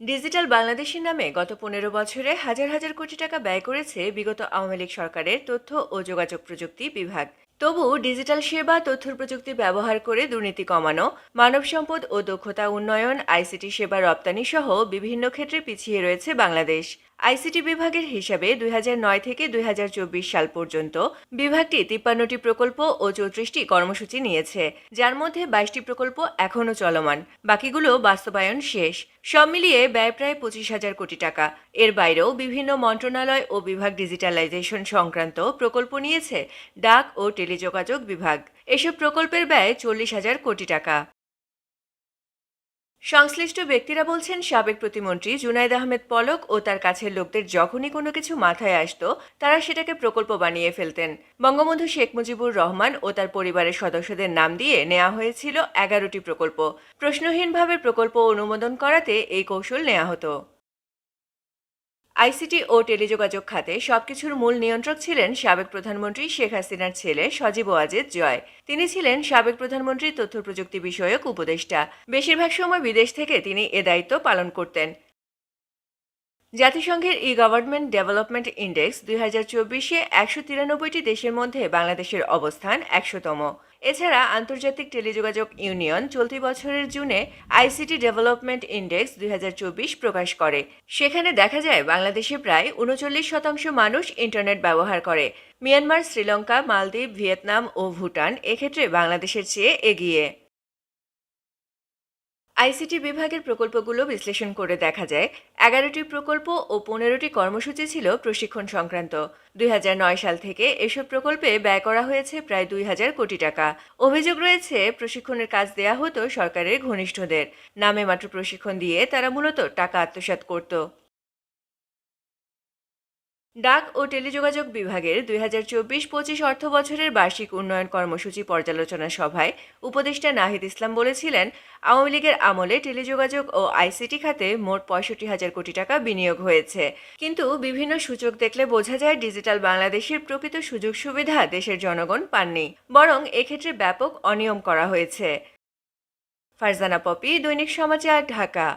Digital বাংলাদেশের নামে গত পনেরো বছরে হাজার হাজার কোটি টাকা ব্যয় করেছে বিগত আওয়ামী লীগ সরকারের তথ্য ও যোগাযোগ প্রযুক্তি বিভাগ। তবু ডিজিটাল সেবা, তথ্য প্রযুক্তি ব্যবহার করে দুর্নীতি কমানো, মানব সম্পদ ও দক্ষতা উন্নয়ন, আইসিটি সেবা রপ্তানি সহ বিভিন্ন ক্ষেত্রে পিছিয়ে রয়েছে বাংলাদেশ। আইসিটি বিভাগের হিসাবে দুই হাজার নয় থেকে দুই হাজার চব্বিশ সাল পর্যন্ত বিভাগটি তিপ্পান্নটি প্রকল্প ও চৌত্রিশটি কর্মসূচি নিয়েছে। যার মধ্যে বাইশটি প্রকল্প এখনও চলমান, বাকিগুলো বাস্তবায়ন শেষ। সব মিলিয়ে ব্যয় প্রায় পঁচিশ হাজার কোটি টাকা। এর বাইরেও বিভিন্ন মন্ত্রণালয় ও বিভাগ ডিজিটালাইজেশন সংক্রান্ত প্রকল্প নিয়েছে। ডাক ও টেলিযোগাযোগ বিভাগ। এসব প্রকল্পের ব্যয় চল্লিশ হাজার কোটি টাকা। সংশ্লিষ্ট ব্যক্তিরা বলছেন, সাবেক প্রতিমন্ত্রী জুনাইদ আহমেদ পলক ও তার কাছের লোকদের যখনই কোনো কিছু মাথায় আসতো, তারা সেটাকে প্রকল্প বানিয়ে ফেলতেন। বঙ্গবন্ধু শেখ মুজিবুর রহমান ও তার পরিবারের সদস্যদের নাম দিয়ে নেওয়া হয়েছিল এগারোটি প্রকল্প। প্রশ্নহীনভাবে প্রকল্প অনুমোদন করাতে এই কৌশল নেওয়া হতো। আইসিটি ও টেলিযোগাযোগ খাতে সবকিছুর মূল নিয়ন্ত্রক ছিলেন সাবেক প্রধানমন্ত্রী শেখ হাসিনার ছেলে সজীব ওয়াজেদ জয়। তিনি ছিলেন সাবেক প্রধানমন্ত্রীর তথ্য প্রযুক্তি বিষয়ক উপদেষ্টা। বেশিরভাগ সময় বিদেশ থেকে তিনি এ দায়িত্ব পালন করতেন। জাতিসংঘের ই গভর্নমেন্ট ডেভেলপমেন্ট ইন্ডেক্স দুই হাজার চব্বিশে একশো তিরানব্বইটি দেশের মধ্যে বাংলাদেশের অবস্থান একশোতম। এছাড়া আন্তর্জাতিক টেলিযোগাযোগ ইউনিয়ন চলতি বছরের জুনে আইসিটি ডেভেলপমেন্ট ইন্ডেক্স দুই হাজার চব্বিশ প্রকাশ করে। সেখানে দেখা যায়, বাংলাদেশে প্রায় উনচল্লিশ শতাংশ মানুষ ইন্টারনেট ব্যবহার করে। মিয়ানমার, শ্রীলঙ্কা, মালদ্বীপ, ভিয়েতনাম ও ভুটান এক্ষেত্রে বাংলাদেশের চেয়ে এগিয়ে। আইসিটি বিভাগের প্রকল্পগুলো বিশ্লেষণ করে দেখা যায়, এগারোটি প্রকল্প ও পনেরোটি কর্মসূচি ছিল প্রশিক্ষণ সংক্রান্ত। দুই হাজার নয় সাল থেকে এসব প্রকল্পে ব্যয় করা হয়েছে প্রায় দুই হাজার কোটি টাকা। অভিযোগ রয়েছে, প্রশিক্ষণের কাজ দেয়া হতো সরকারের ঘনিষ্ঠদের। নামে মাত্র প্রশিক্ষণ দিয়ে তারা মূলত টাকা আত্মসাত করত। ডাক ও টেলিযোগাযোগ বিভাগের দুই হাজার চব্বিশ পঁচিশ অর্থ বছরের বার্ষিক উন্নয়ন কর্মসূচি পর্যালোচনা সভায় উপদেষ্টা নাহিদ ইসলাম বলেছিলেন, আওয়ামী লীগের আমলে টেলিযোগাযোগ ও আইসিটি খাতে মোট পঁয়ষট্টি হাজার কোটি টাকা বিনিয়োগ হয়েছে। কিন্তু বিভিন্ন সূচক দেখলে বোঝা যায় ডিজিটাল বাংলাদেশের প্রকৃত সুযোগ সুবিধা দেশের জনগণ পাননি, বরং এক্ষেত্রে ব্যাপক অনিয়ম করা হয়েছে। ফারজানা পপি, দৈনিক সমাচার, ঢাকা।